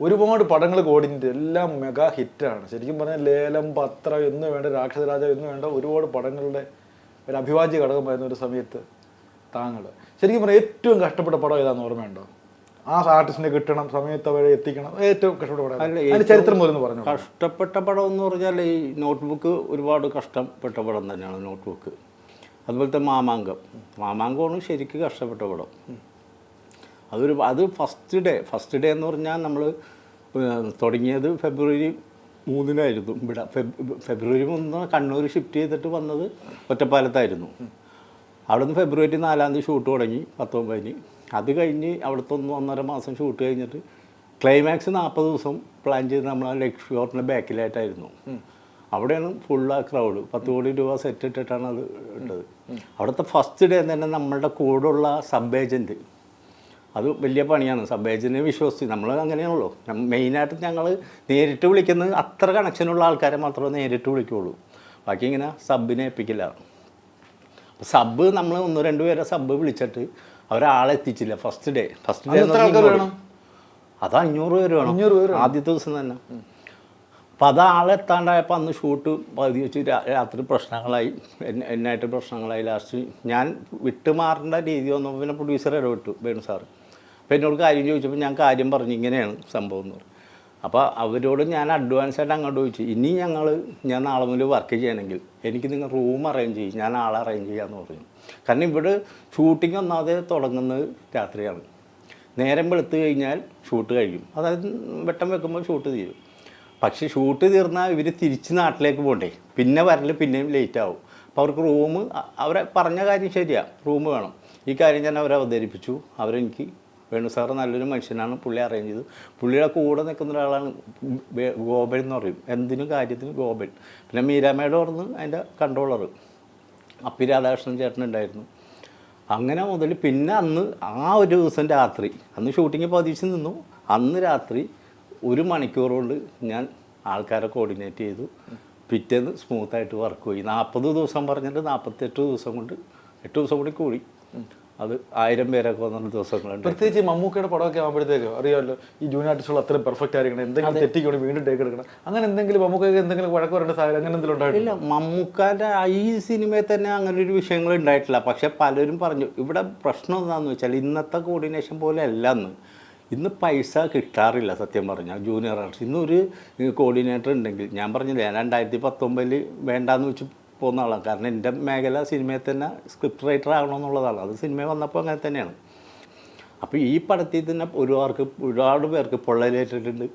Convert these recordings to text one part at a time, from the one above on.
ഒരുപാട് പടങ്ങൾ കോടിന്റെ എല്ലാം മെഗാ ഹിറ്റാണ്. ശരിക്കും പറഞ്ഞാൽ ലേലം പത്ര എന്ന് വേണ്ട രാക്ഷസരാജ എന്ന് വേണ്ട ഒരുപാട് പടങ്ങളുടെ ഒരു അഭിവാജ്യ ഘടകമായിരുന്ന ഒരു സമയത്ത് താങ്കൾ ശരിക്കും പറഞ്ഞാൽ ഏറ്റവും കഷ്ടപ്പെട്ട പടം ഏതാണെന്ന് ഓർമ്മയുണ്ടോ ആ ആർട്ടിസ്റ്റിനെ കിട്ടണം സമയത്ത് അവരെ എത്തിക്കണം ഏറ്റവും കഷ്ടപ്പെട്ട പടം അതിന്റെ ചരിത്രം പോലും പറഞ്ഞു കഷ്ടപ്പെട്ട പടം എന്ന് പറഞ്ഞാൽ ഈ നോട്ട്ബുക്ക് ഒരുപാട് കഷ്ടപ്പെട്ട പടം തന്നെയാണ് നോട്ട്ബുക്ക് അതുപോലത്തെ മാമാങ്കം. മാമാങ്കമാണ് ശരിക്കും കഷ്ടപ്പെട്ട പടം. അതൊരു അത് ഫസ്റ്റ് ഡേ ഫസ്റ്റ് ഡേ എന്ന് പറഞ്ഞാൽ നമ്മൾ തുടങ്ങിയത് ഫെബ്രുവരി മൂന്നിനായിരുന്നു ഇവിടെ ഫെബ് ഫെബ്രുവരി മൂന്നിന് കണ്ണൂർ ഷിഫ്റ്റ് ചെയ്തിട്ട് വന്നത് ഒറ്റപ്പാലത്തായിരുന്നു. അവിടെ നിന്ന് ഫെബ്രുവരി നാലാം തീയതി ഷൂട്ട് തുടങ്ങി പത്തൊമ്പതിന്. അത് കഴിഞ്ഞ് അവിടുത്തെ ഒന്ന് ഒന്നര മാസം ഷൂട്ട് കഴിഞ്ഞിട്ട് ക്ലൈമാക്സ് നാൽപ്പത് ദിവസം പ്ലാൻ ചെയ്ത് നമ്മൾ ആ ഹോട്ടലിന്റെ ബാക്കിലായിട്ടായിരുന്നു അവിടെയാണ് ഫുൾ ആ ക്രൗഡ് പത്ത് കോടി രൂപ സെറ്റ് ഇട്ടിട്ടാണ് അത് ഇട്ടത്. അവിടുത്തെ ഫസ്റ്റ് ഡേ തന്നെ നമ്മളുടെ കൂടെയുള്ള സബ് ഏജന്റ് അത് വലിയ പണിയാണ്. സബ് ഏജന്റിനെ വിശ്വസിച്ച് നമ്മൾ അങ്ങനെയുള്ളൂ മെയിനായിട്ട് ഞങ്ങൾ നേരിട്ട് വിളിക്കുന്നത് അത്ര കണക്ഷനുള്ള ആൾക്കാരെ മാത്രമേ നേരിട്ട് വിളിക്കുകയുള്ളൂ ബാക്കി ഇങ്ങനെ സബിനെ ഏൽപ്പിക്കില്ല. സബ് നമ്മൾ ഒന്ന് രണ്ട് പേരെ സബ് വിളിച്ചിട്ട് അവരാളെത്തിച്ചില്ല ഫസ്റ്റ് ഡേ ഫസ്റ്റ് ഡേ? അത് അഞ്ഞൂറ് പേര് വേണം. ആദ്യത്തെ ദിവസം തന്നെ. അപ്പം അത് ആളെത്താണ്ടായപ്പോൾ അന്ന് ഷൂട്ട് പകുതി വെച്ച് രാത്രി പ്രശ്നങ്ങളായി. എന്നെ- എന്നായിട്ട് പ്രശ്നങ്ങളായി. ലാസ്റ്റ് ഞാൻ വിട്ടുമാറേണ്ട രീതി വന്നപ്പോൾ പിന്നെ പ്രൊഡ്യൂസർ ഇടപെട്ടു വേണു സാറ്. അപ്പോൾ എന്നോട് കാര്യം ചോദിച്ചപ്പോൾ ഞാൻ കാര്യം പറഞ്ഞു ഇങ്ങനെയാണ് സംഭവം എന്ന് പറഞ്ഞു. അപ്പോൾ അവരോട് ഞാൻ അഡ്വാൻസായിട്ട് അങ്ങോട്ട് ചോദിച്ചു ഇനി ഞങ്ങൾ ഞാൻ നാളെ മുതൽ വർക്ക് ചെയ്യണമെങ്കിൽ എനിക്ക് നിങ്ങൾ റൂം അറേഞ്ച് ചെയ്യും ഞാൻ ആളെ അറേഞ്ച് ചെയ്യാമെന്ന് പറഞ്ഞു. കാരണം ഇവിടെ ഷൂട്ടിംഗ് ഒന്നാതെ തുടങ്ങുന്നത് രാത്രിയാണ്. നേരം വെളുത്ത് കഴിഞ്ഞാൽ ഷൂട്ട് കഴിയും. അതായത് വെട്ടം വെക്കുമ്പോൾ ഷൂട്ട് തീരും. പക്ഷേ ഷൂട്ട് തീർന്നാൽ ഇവർ തിരിച്ച് നാട്ടിലേക്ക് പോകണ്ടേ പിന്നെ വരൽ പിന്നെയും ലേറ്റ് ആവും. അപ്പോൾ അവർക്ക് റൂം അവരെ പറഞ്ഞ കാര്യം ശരിയാണ് റൂം വേണം. ഈ കാര്യം ഞാൻ അവരെ അവതരിപ്പിച്ചു. അവരെനിക്ക് വേണു സാറ് നല്ലൊരു മനുഷ്യനാണ്. പുള്ളി അറേഞ്ച് ചെയ്തു. പുള്ളിയുടെ കൂടെ നിൽക്കുന്ന ഒരാളാണ് ഗോപൻ എന്ന് പറയും. എന്തിനും കാര്യത്തിനും ഗോപൻ. പിന്നെ മീരാമയുടെ പറഞ്ഞു അതിന്റെ കൺട്രോളർ അപ്പി രാധാകൃഷ്ണൻ ചേട്ടൻ ഉണ്ടായിരുന്നു. അങ്ങനെ മുതൽ പിന്നെ അന്ന് ആ ഒരു ദിവസം രാത്രി അന്ന് ഷൂട്ടിങ് പതിച്ച് നിന്നു. അന്ന് രാത്രി ഒരു മണിക്കൂർ കൊണ്ട് ഞാൻ ആൾക്കാരെ കോർഡിനേറ്റ് ചെയ്തു. പിറ്റേന്ന് സ്മൂത്തായിട്ട് വർക്ക് പോയി. നാൽപ്പത് ദിവസം പറഞ്ഞിട്ട് നാൽപ്പത്തെട്ട് ദിവസം കൊണ്ട് എട്ട് ദിവസം കൂടി കൂടി. അത് ആയിരം പേരൊക്കെ വന്നിട്ട് ദിവസങ്ങളുണ്ട്. പ്രത്യേകിച്ച് മമ്മൂക്കയുടെ പടമൊക്കെ ആകുമ്പോഴത്തേക്ക് അറിയാമല്ലോ ഈ ജൂനിയർ ആർട്ടിസ്റ്റുകൾ അത്രയും പെർഫെക്റ്റ് ആയിരിക്കണം എന്തെങ്കിലും തെറ്റിക്കൊണ്ട് വീണ്ടും ടേക്ക് എടുക്കണം. അങ്ങനെ എന്തെങ്കിലും മമ്മൂക്കയ്ക്ക് എന്തെങ്കിലും വഴക്ക് വരേണ്ട സാഹചര്യം അങ്ങനെ എന്തെങ്കിലും ഉണ്ടായിട്ടില്ല മമ്മൂക്കാന്റെ ഈ സിനിമയിൽ തന്നെ അങ്ങനെ ഒരു വിഷയങ്ങൾ ഉണ്ടായിട്ടില്ല. പക്ഷെ പലരും പറഞ്ഞു ഇവിടെ പ്രശ്നം എന്താണെന്ന് വെച്ചാൽ ഇന്നത്തെ കോർഡിനേഷൻ പോലെ അല്ല എന്ന്. ഇന്ന് പൈസ കിട്ടാറില്ല സത്യം പറഞ്ഞാൽ ജൂനിയർ ആർട്ടിസ്റ്റ് ഇന്നൊരു കോർഡിനേറ്റർ ഉണ്ടെങ്കിൽ ഞാൻ പറഞ്ഞില്ല രണ്ടായിരത്തി പത്തൊമ്പതിൽ വേണ്ടാന്ന് വെച്ച് പോകുന്ന ആളാണ്. കാരണം എന്റെ മേഖല സിനിമയിൽ തന്നെ സ്ക്രിപ്റ്റ് റൈറ്റർ ആകണമെന്നുള്ളതാണ്. അത് സിനിമ വന്നപ്പോൾ അങ്ങനെ തന്നെയാണ്. അപ്പോൾ ഈ പടത്തിൽ തന്നെ ഒരുപാർക്ക് ഒരുപാട് പേർക്ക് പൊള്ളലേറ്റിട്ടുണ്ട്.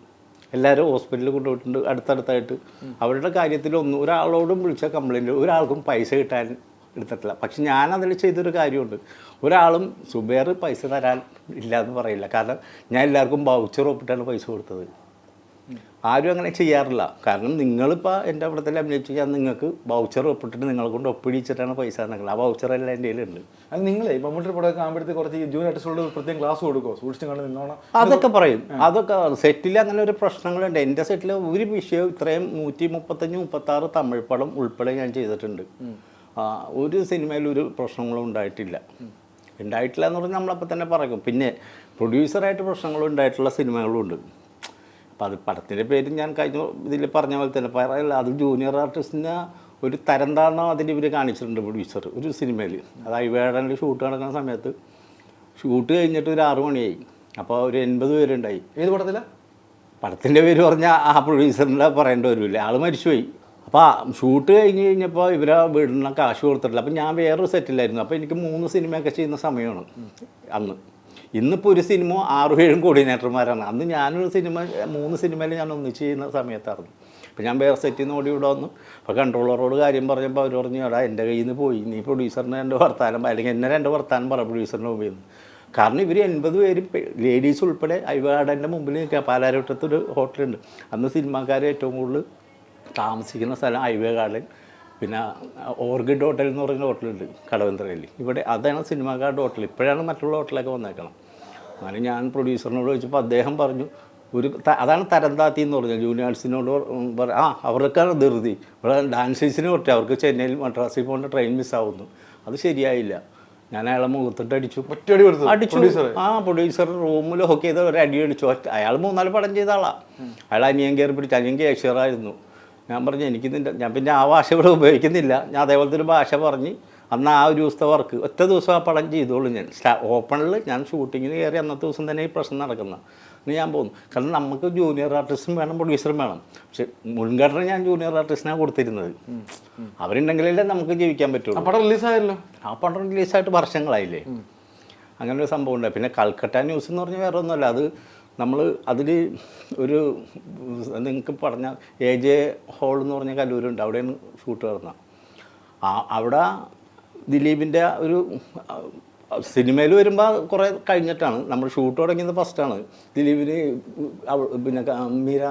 എല്ലാവരും ഹോസ്പിറ്റലിൽ കൊണ്ടുപോയിട്ടുണ്ട്. അടുത്തടുത്തായിട്ട്. അവരുടെ കാര്യത്തിൽ ഒന്നും ഒരാളോടും വിളിച്ച കംപ്ലൈന്റ് ഒരാൾക്കും പൈസ കിട്ടാൻ എടുത്തിട്ടില്ല. പക്ഷെ ഞാൻ അതിൽ ചെയ്തൊരു കാര്യമുണ്ട്. ഒരാളും സുബേർ പൈസ തരാൻ ഇല്ല എന്ന് പറയില്ല. കാരണം ഞാൻ എല്ലാവർക്കും ബൗച്ചർ ഒപ്പിട്ടാണ് പൈസ കൊടുത്തത്. ആരും അങ്ങനെ ചെയ്യാറില്ല. കാരണം നിങ്ങളിപ്പോൾ എന്റെ അവിടത്തിൽ അഭിനയിച്ചു ഞാൻ നിങ്ങൾക്ക് വൗച്ചർ ഒപ്പിട്ടിട്ട് നിങ്ങളെ കൊണ്ട് ഒപ്പിടിച്ചിട്ടാണ് പൈസ നിങ്ങൾ ആ ബൗച്ചർ എല്ലാം എന്റെ കയ്യിലുണ്ട്. അത് നിങ്ങളെ മമ്മൂട്ടി പടമൊക്കെ ആകുമ്പോഴത്തേക്ക് കുറച്ച് ജൂനിയർ ആർട്ടിസ്റ്റുകളോട് പ്രത്യേകം ക്ലാസ് കൊടുക്കുമോ സൂക്ഷിച്ചു കണ്ട് നിന്നോണം. അതൊക്കെ പറയും. അതൊക്കെ സെറ്റിൽ അങ്ങനെ ഒരു പ്രശ്നങ്ങളുണ്ട്. എന്റെ സെറ്റിൽ ഒരു വിഷയം ഇത്രയും നൂറ്റി മുപ്പത്തഞ്ച് മുപ്പത്താറ് തമിഴ് പടം ഉൾപ്പെടെ ഞാൻ ചെയ്തിട്ടുണ്ട്. ഒരു സിനിമയിൽ ഒരു പ്രശ്നങ്ങളും ഉണ്ടായിട്ടില്ല. ഉണ്ടായിട്ടില്ല എന്ന് പറഞ്ഞാൽ നമ്മളപ്പോൾ തന്നെ പറയും. പിന്നെ പ്രൊഡ്യൂസറായിട്ട് പ്രശ്നങ്ങളും ഉണ്ടായിട്ടുള്ള സിനിമകളും ഉണ്ട്. അപ്പോൾ അത് പടത്തിന്റെ പേര് ഞാൻ കഴിഞ്ഞ ഇതിൽ പറഞ്ഞ പോലെ തന്നെ പറയല്ല അത് ജൂനിയർ ആർട്ടിസ്റ്റിനെ ഒരു തരം താഴ്ന്ന അതിൽ ഇവർ കാണിച്ചിട്ടുണ്ട് പ്രൊഡ്യൂസർ ഒരു സിനിമയിൽ അത് ഐവേടന്റെ ഷൂട്ട് നടക്കുന്ന സമയത്ത് ഷൂട്ട് കഴിഞ്ഞിട്ട് ഒരു ആറു മണിയായി. അപ്പോൾ ഒരു എൺപത് പേരുണ്ടായി. ഏത് പടത്തിലാണ് പടത്തിന്റെ പേര് പറഞ്ഞാൽ ആ പ്രൊഡ്യൂസറിന്റെ പറയേണ്ടി വരുമില്ല ആൾ മരിച്ചുപോയി. അപ്പോൾ ആ ഷൂട്ട് കഴിഞ്ഞ് കഴിഞ്ഞപ്പോൾ ഇവരെ വീടിന് കാശ് കൊടുത്തിട്ടില്ല. അപ്പം ഞാൻ വേറൊരു സെറ്റിലായിരുന്നു അപ്പോൾ എനിക്ക് മൂന്ന് സിനിമയൊക്കെ ചെയ്യുന്ന സമയമാണ് അന്ന്. ഇന്നിപ്പോൾ ഒരു സിനിമ ആറും ഏഴും കോർഡിനേറ്റർമാരാണ്. അന്ന് ഞാനൊരു സിനിമ മൂന്ന് സിനിമയിൽ ഞാൻ ഒന്നിച്ച് ചെയ്യുന്ന സമയത്തായിരുന്നു. അപ്പോൾ ഞാൻ വേറെ സെറ്റിൽ നിന്ന് ഓടി ഇവിടെ വന്നു. അപ്പോൾ കൺട്രോളറോട് കാര്യം പറഞ്ഞപ്പോൾ അവർ പറഞ്ഞു എടാ എന്റെ കയ്യിൽ നിന്ന് പോയി. നീ പ്രൊഡ്യൂസറിന് രണ്ട് വർത്താനം അല്ലെങ്കിൽ എന്നെ രണ്ട് വർത്താനം പറ പ്രൊഡ്യൂസറിന് മുമ്പിൽ നിന്ന്. കാരണം ഇവർ എൺപത് പേര് ലേഡീസ് ഉൾപ്പെടെ അയവാടന്റെ മുമ്പിൽ നിൽക്കുക പാലാരവട്ടത്തൊരു ഹോട്ടലുണ്ട് അന്ന് സിനിമാക്കാർ ഏറ്റവും കൂടുതൽ താമസിക്കുന്ന സ്ഥലം ഹൈവേ ഗാർഡൻ പിന്നെ ഓർഗിഡ് ഹോട്ടൽ എന്ന് പറയുന്ന ഹോട്ടലുണ്ട് കടവന്ത്രയിൽ ഇവിടെ അതാണ് സിനിമാക്കാരുടെ ഹോട്ടൽ. ഇപ്പോഴാണ് മറ്റുള്ള ഹോട്ടലൊക്കെ വന്നേക്കണം അങ്ങനെ ഞാൻ പ്രൊഡ്യൂസറിനോട് ചോദിച്ചപ്പോൾ അദ്ദേഹം പറഞ്ഞു ഒരു അതാണ് തരംതാത്തി എന്ന് പറഞ്ഞത്. ജൂനിയേഴ്സിനോട് ആ അവർക്കാണ് ധൃതി. ഇവിടെ ഡാൻസേഴ്സിന് പറ്റി. അവർക്ക് ചെന്നൈയിൽ മദ്രാസിൽ പോകേണ്ട ട്രെയിൻ മിസ്സാവുന്നു. അത് ശരിയായില്ല. ഞാൻ അയാളെ മുഖത്തിട്ട് അടിച്ചു. ഒറ്റയടി അടിച്ചു. പ്രൊഡ്യൂസർ ആ പ്രൊഡ്യൂസർ റൂമിൽ ഹോക്ക് ചെയ്ത് ഒരു അടി അടിച്ചു. അയാൾ മൂന്നാൽ പടം ചെയ്ത ആളാണ് അയാൾ അനിയൻ കയറി പിടിച്ച്. അനിയൻ കേഷ്യറായിരുന്നു ഞാൻ പറഞ്ഞു എനിക്ക് നിന്റെ ഞാൻ പിന്നെ ആ ഭാഷ ഇവിടെ ഉപയോഗിക്കുന്നില്ല. ഞാൻ അതേപോലത്തെ ഒരു ഭാഷ പറഞ്ഞ് അന്ന് ആ ഒരു ദിവസത്തെ വർക്ക് ഒറ്റ ദിവസം ആ പടം ചെയ്തോളൂ ഞാൻ. സ്റ്റാ ഓപ്പണിൽ ഞാൻ ഷൂട്ടിങ്ങിന് കയറി അന്നത്തെ ദിവസം തന്നെ ഈ പ്രശ്നം നടക്കുന്ന. ഇനി ഞാൻ പോകുന്നു. കാരണം നമുക്ക് ജൂനിയർ ആർട്ടിസ്റ്റും വേണം പ്രൊഡ്യൂസറും വേണം. പക്ഷെ മുൻഗണന ഞാൻ ജൂനിയർ ആർട്ടിസ്റ്റിനാണ് കൊടുത്തിരുന്നത്. അവരുണ്ടെങ്കിലല്ലേ നമുക്ക് ജീവിക്കാൻ പറ്റുള്ളൂ. പടം റിലീസായല്ലോ? ആ പടം റിലീസായിട്ട് വർഷങ്ങളായില്ലേ? അങ്ങനെ ഒരു സംഭവം ഉണ്ടായി. പിന്നെ കൽക്കട്ട ന്യൂസ് എന്ന് പറഞ്ഞാൽ വേറെ ഒന്നുമല്ല അത് നമ്മൾ അതിൽ ഒരു നിങ്ങൾക്ക് പറഞ്ഞ എ ജെ ഹോൾ എന്ന് പറഞ്ഞ കല്ലൂരുണ്ട്. അവിടെയാണ് ഷൂട്ട് നടന്നത് ആ അവിടെ ദിലീപിന്റെ ഒരു സിനിമയിൽ വരുമ്പോൾ കുറേ കഴിഞ്ഞിട്ടാണ്. നമ്മൾ ഷൂട്ട് തുടങ്ങിയത് ഫസ്റ്റാണ് ദിലീപിന് പിന്നെ മീര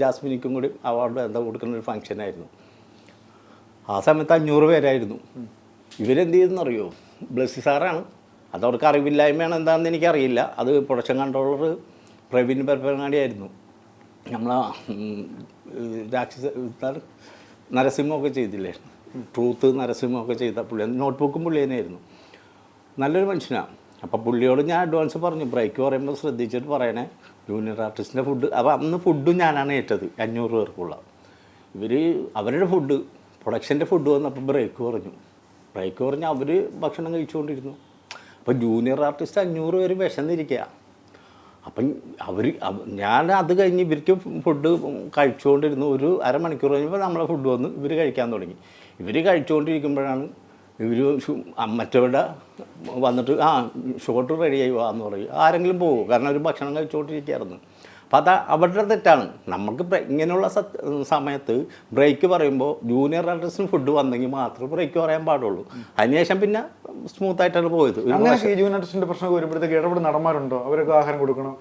ജാസ്മിനിക്കും കൂടി അവാർഡ് എന്താ കൊടുക്കുന്ന ഒരു ഫംഗ്ഷനായിരുന്നു ആ സമയത്ത് അഞ്ഞൂറ് പേരായിരുന്നു. ഇവരെന്ത് ചെയ്തെന്നറിയോ ബ്ലസ്സി സാറാണ്. അത് അവർക്ക് അറിവില്ലായ്മയാണ് എന്താണെന്ന് എനിക്കറിയില്ല. അത് പ്രൊഡക്ഷൻ കൺട്രോളർ പ്രവീൺ പരപ്പനങ്ങാടിയായിരുന്നു നമ്മളാ ഉം, രാക്ഷസ നരസിംഹമൊക്കെ ചെയ്തില്ലേ? ട്രൂത്ത് നരസിംഹമൊക്കെ ചെയ്ത പുള്ളി നോട്ട്ബുക്കും പുള്ളി തന്നെയായിരുന്നു. നല്ലൊരു മനുഷ്യനാണ് അപ്പോൾ പുള്ളിയോട് ഞാൻ അഡ്വാൻസ് പറഞ്ഞു ബ്രേക്ക് പറയുമ്പോൾ ശ്രദ്ധിച്ചിട്ട് പറയണേ ജൂനിയർ ആർട്ടിസ്റ്റിന്റെ ഫുഡ് അപ്പോൾ അന്ന് ഫുഡും ഞാനാണ് ഏറ്റത് അഞ്ഞൂറ് പേർക്കുള്ള. ഇവർ അവരുടെ ഫുഡ് പ്രൊഡക്ഷന്റെ ഫുഡ് വന്നപ്പോൾ ബ്രേക്ക് പറഞ്ഞു. ബ്രേക്ക് പറഞ്ഞ് അവർ ഭക്ഷണം കഴിച്ചുകൊണ്ടിരുന്നു. അപ്പോൾ ജൂനിയർ ആർട്ടിസ്റ്റ് അഞ്ഞൂറ് പേര് വിശന്നിരിക്കുക അപ്പം അവർ ഞാൻ അത് കഴിഞ്ഞ് ഇവർക്ക് ഫുഡ് കഴിച്ചുകൊണ്ടിരുന്നു ഒരു അരമണിക്കൂർ കഴിഞ്ഞപ്പോൾ നമ്മളെ ഫുഡ് വന്ന് ഇവർ കഴിക്കാൻ തുടങ്ങി. ഇവർ കഴിച്ചുകൊണ്ടിരിക്കുമ്പോഴാണ് ഇവർ മറ്റവരുടെ വന്നിട്ട് ആ ഷോട്ട് റെഡിയായി വാ എന്ന് പറയും. ആരെങ്കിലും പോകും കാരണം അവർ ഭക്ഷണം കഴിച്ചുകൊണ്ടിരിക്കുകയായിരുന്നു. അപ്പം അത് അവരുടെ തെറ്റാണ്. നമുക്ക് ഇങ്ങനെയുള്ള സമയത്ത് ബ്രേക്ക് പറയുമ്പോൾ ജൂനിയർ റൈഡേഴ്സിന് ഫുഡ് വന്നെങ്കിൽ മാത്രമേ ബ്രേക്ക് പറയാൻ പാടുള്ളൂ. അതിനുശേഷം പിന്നെ സ്മൂത്ത് ആയിട്ടാണ് പോയത്. അങ്ങനെ ജൂനിയർ ആർട്ടിസ്റ്റിന്റെ വരുമ്പോഴത്തേക്ക് ഇടപെടുന്ന നടന്മാരുണ്ടോ? അവരൊക്കെ ആഹാരം കൊടുക്കണം.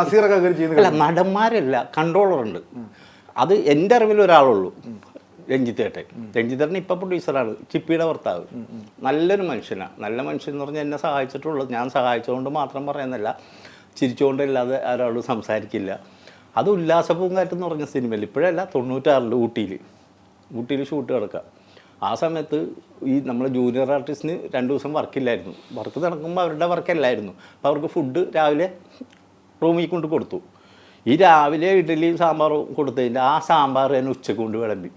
നസീറൊക്കെ അല്ല നടന്മാരല്ല കൺട്രോളറുണ്ട് അത് എന്റെ അറിവിൽ ഒരാളുള്ളൂ. രഞ്ജിത്തേട്ടൻ രഞ്ജിത്തേട്ടൻ ഇപ്പം പ്രൊഡ്യൂസറാണ് ചിപ്പിയുടെ ഭർത്താവ്. നല്ലൊരു മനുഷ്യനാണ് നല്ല മനുഷ്യൻ എന്ന് പറഞ്ഞാൽ എന്നെ സഹായിച്ചിട്ടുള്ളത്. ഞാൻ സഹായിച്ചതുകൊണ്ട് മാത്രം പറയുന്നില്ല ചിരിച്ചുകൊണ്ടല്ലാതെ ആരോടും സംസാരിക്കില്ല. അത് ഉല്ലാസ പൂങ്കാറ്റ് എന്ന് പറഞ്ഞ സിനിമയിൽ. ഇപ്പോഴല്ല തൊണ്ണൂറ്റാറിൽ ഊട്ടിയിൽ ഊട്ടിയിൽ ഷൂട്ട് കിടക്കുക ആ സമയത്ത് ഈ നമ്മളെ ജൂനിയർ ആർട്ടിസ്റ്റിന് രണ്ട് ദിവസം വർക്കില്ലായിരുന്നു. വർക്ക് നടക്കുമ്പോൾ അവരുടെ വർക്കല്ലായിരുന്നു. അപ്പോൾ അവർക്ക് ഫുഡ് രാവിലെ റൂമിൽ കൊണ്ട് കൊടുത്തു. ഈ രാവിലെ ഇഡ്ഡലിയും സാമ്പാറും കൊടുത്തതിന്റെ ആ സാമ്പാർ തന്നെ ഉച്ചയ്ക്ക് കൊണ്ട് വിളമ്പി.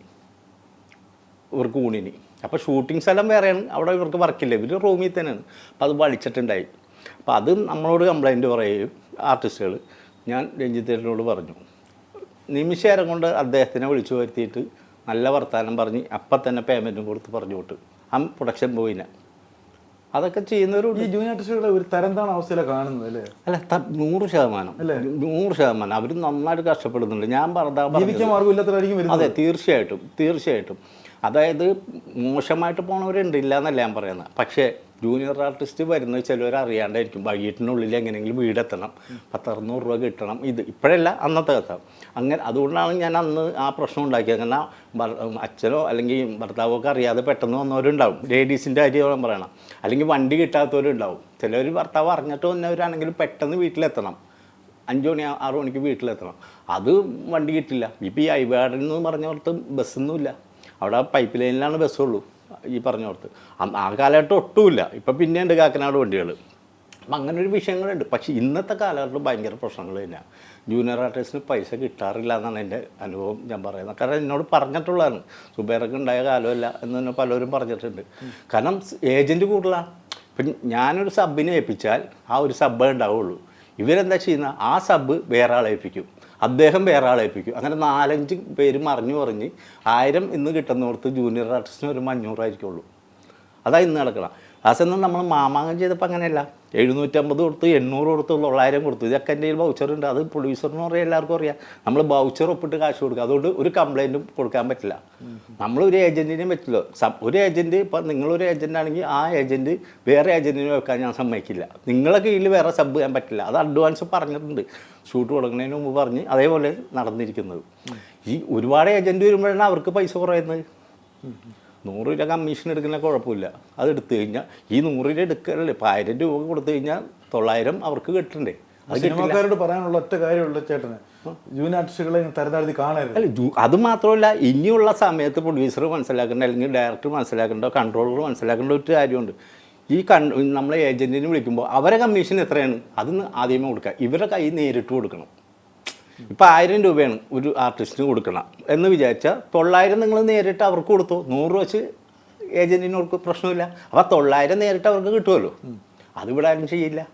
ഇവർക്ക് ഊണിന്. അപ്പോൾ ഷൂട്ടിംഗ് സ്ഥലം വേറെയാണ്. അവിടെ ഇവർക്ക് വർക്കില്ല ഇവർ റൂമിൽ തന്നെയാണ്. അപ്പോൾ അത് വലിച്ചിട്ടുണ്ടായി അപ്പോൾ അത് നമ്മളോട് കംപ്ലൈന്റ് പറയുകയും ആർട്ടിസ്റ്റുകൾ ഞാൻ രഞ്ജിത്തേട്ടനോട് പറഞ്ഞു നിമിഷേരം കൊണ്ട് അദ്ദേഹത്തിനെ വിളിച്ചു വരുത്തിയിട്ട് നല്ല വർത്തമാനം പറഞ്ഞ് അപ്പം തന്നെ പേയ്മെന്റും കൊടുത്ത് പറഞ്ഞു വിട്ടു. ആ പ്രൊഡക്ഷൻ പോയിനെ അതൊക്കെ ചെയ്യുന്നവരുണ്ട്. ഈ ജൂനിയർ ആർട്ടിസ്റ്റുകളെ ഒരു തരംതാണ് അവസ്ഥയിലാണ് കാണുന്നത് അല്ലേ? അല്ല നൂറ് ശതമാനം. നൂറ് ശതമാനം. അവർ നന്നായിട്ട് കഷ്ടപ്പെടുന്നുണ്ട്. ഞാൻ പറഞ്ഞ അതെ തീർച്ചയായിട്ടും. തീർച്ചയായിട്ടും. അതായത് മോശമായിട്ട് പോണവരുണ്ട് ഇല്ല എന്നല്ല ഞാൻ പറയുന്നത്. പക്ഷേ ജൂനിയർ ആർട്ടിസ്റ്റ് വരുന്നത് ചിലവർ അറിയാണ്ടായിരിക്കും. വൈകിട്ടിനുള്ളിൽ എങ്ങനെയെങ്കിലും വീടെത്തണം. പത്തറുന്നൂറ് രൂപ കിട്ടണം. ഇത് ഇപ്പോഴല്ല അന്നത്തെ കഥ. അങ്ങനെ അതുകൊണ്ടാണ് ഞാൻ അന്ന് ആ പ്രശ്നം ഉണ്ടാക്കിയത്. ഭർ- അച്ഛനോ അല്ലെങ്കിൽ ഭർത്താവോ ഒക്കെ അറിയാതെ പെട്ടെന്ന് വന്നവരുണ്ടാവും. ലേഡീസിന്റെ കാര്യം പറയണം. അല്ലെങ്കിൽ വണ്ടി കിട്ടാത്തവരുണ്ടാവും. ചിലവർ ഭർത്താവ് അറിഞ്ഞിട്ട് വന്നവരാണെങ്കിൽ പെട്ടെന്ന് വീട്ടിലെത്തണം. അഞ്ചു മണി ആറു മണിക്ക് വീട്ടിലെത്തണം. അത് വണ്ടി കിട്ടില്ല. ഇപ്പോൾ ഈ ഐവാർഡിൽ നിന്ന് പറഞ്ഞോർത്ത് ബസ്സൊന്നുമില്ല. അവിടെ പൈപ്പ് ലൈനിലാണ് ബസ്സുള്ളൂ. ഈ പറഞ്ഞോർത്ത്. അന്ന് ആ കാലഘട്ടം ഒട്ടുമില്ല. ഇപ്പം പിന്നെയുണ്ട് കാക്കനാട് വണ്ടികൾ അപ്പം അങ്ങനെ ഒരു വിഷയങ്ങളുണ്ട്. പക്ഷേ ഇന്നത്തെ കാലഘട്ടത്തിൽ ഭയങ്കര പ്രശ്നങ്ങൾ തന്നെയാണ് ജൂനിയർ ആർട്ടിസ്റ്റിന് പൈസ കിട്ടാറില്ല എന്നാണ് എന്റെ അനുഭവം ഞാൻ പറയുന്നത്. കാരണം എന്നോട് പറഞ്ഞിട്ടുള്ളതാണ്. സുബേറൊക്കെ ഉണ്ടായ കാലമല്ല എന്ന് തന്നെ പലരും പറഞ്ഞിട്ടുണ്ട്. കാരണം ഏജന്റ് കൂടുതലാണ് ഇപ്പം ഞാനൊരു സബിനെ ഏൽപ്പിച്ചാൽ ആ ഒരു സബ്ബേ ഉണ്ടാവുള്ളൂ. ഇവരെന്താ ചെയ്യുന്ന? ആ സബ് വേറെ ആളെ ഏൽപ്പിക്കും. അദ്ദേഹം വേറെ ആളെ ഏൽപ്പിക്കും. അങ്ങനെ നാലഞ്ച് പേര് മറിഞ്ഞു പറഞ്ഞ് ആയിരം ഇന്ന് കിട്ടുന്നവർക്ക് ജൂനിയർ ആർട്ടിസ്റ്റിന് ഒരു അഞ്ഞൂറായിരിക്കുള്ളൂ അതാണ് ഇന്ന് നടക്കണം. ആ നമ്മൾ മാമാങ്കം ചെയ്തപ്പോൾ അങ്ങനെയല്ല. എഴുന്നൂറ്റമ്പത് കൊടുത്തു എണ്ണൂറ് കൊടുത്തു തൊള്ളായിരം കൊടുത്തു. ഇതൊക്കെ എന്റെ കയ്യിൽ വൗച്ചറുണ്ട് അത് പ്രൊഡ്യൂസറിന് പറയാം എല്ലാവർക്കും അറിയാം. നമ്മൾ വൗച്ചർ ഒപ്പിട്ട് കാശ് കൊടുക്കുക. അതുകൊണ്ട് ഒരു കംപ്ലൈന്റും കൊടുക്കാൻ പറ്റില്ല. നമ്മളൊരു ഏജന്റിനെയും പറ്റില്ല. ഒരു ഏജന്റ് ഇപ്പം നിങ്ങളൊരു ഏജന്റ് ആണെങ്കിൽ ആ ഏജന്റ് വേറെ ഏജന്റിനെ വെക്കാൻ ഞാൻ സമ്മതിക്കില്ല. നിങ്ങളെ കീഴിൽ വേറെ സബ് ചെയ്യാൻ പറ്റില്ല. അത് അഡ്വാൻസ് പറഞ്ഞിട്ടുണ്ട്. ഷൂട്ട് തുടങ്ങുന്നതിന് മുമ്പ് പറഞ്ഞ് അതേപോലെ നടന്നിരിക്കുന്നത്. ഈ ഒരുപാട് ഏജന്റ് വരുമ്പോഴാണ് അവർക്ക് പൈസ കുറയുന്നത്. നൂറ് രൂപ കമ്മീഷൻ എടുക്കുന്ന കുഴപ്പമില്ല. അത് എടുത്തു കഴിഞ്ഞാൽ ഈ നൂറ് രൂപ എടുക്കലല്ലേ? ഇപ്പം ആയിരം രൂപ കൊടുത്തു കഴിഞ്ഞാൽ തൊള്ളായിരം അവർക്ക് കിട്ടണ്ടേ? സിനിമക്കാരോട് പറയാനുള്ള ഒറ്റ കാര്യമുള്ള ചേട്ടന് ജൂനിയർ ആർട്ടിസ്റ്റുകളെ തരതാഴ്ത്തി കാണരുത്. അല്ല അത് മാത്രമല്ല ഇനിയുള്ള സമയത്ത് പ്രൊഡ്യൂസർ മനസ്സിലാക്കേണ്ട അല്ലെങ്കിൽ ഡയറക്ടർ മനസ്സിലാക്കേണ്ട കൺട്രോളർ മനസ്സിലാക്കേണ്ട ഒരു കാര്യമുണ്ട്. ഈ കൺ നമ്മളെ ഏജന്റിനെ വിളിക്കുമ്പോൾ അവരെ കമ്മീഷൻ എത്രയാണ്? അതിന് ആദ്യമേ കൊടുക്കുക. ഇവരുടെ കൈ നേരിട്ട് കൊടുക്കണം. ഇപ്പം ആയിരം രൂപയാണ് ഒരു ആർട്ടിസ്റ്റിന് കൊടുക്കണം എന്ന് വിചാരിച്ചാൽ തൊള്ളായിരം നിങ്ങൾ നേരിട്ട് അവർക്ക് കൊടുത്തു. നൂറ് വെച്ച് ഏജന്റിന് പ്രശ്നമില്ല. അപ്പം തൊള്ളായിരം നേരിട്ട് അവർക്ക് കിട്ടുമല്ലോ. അതിവിടെ ആരും ചെയ്യില്ല.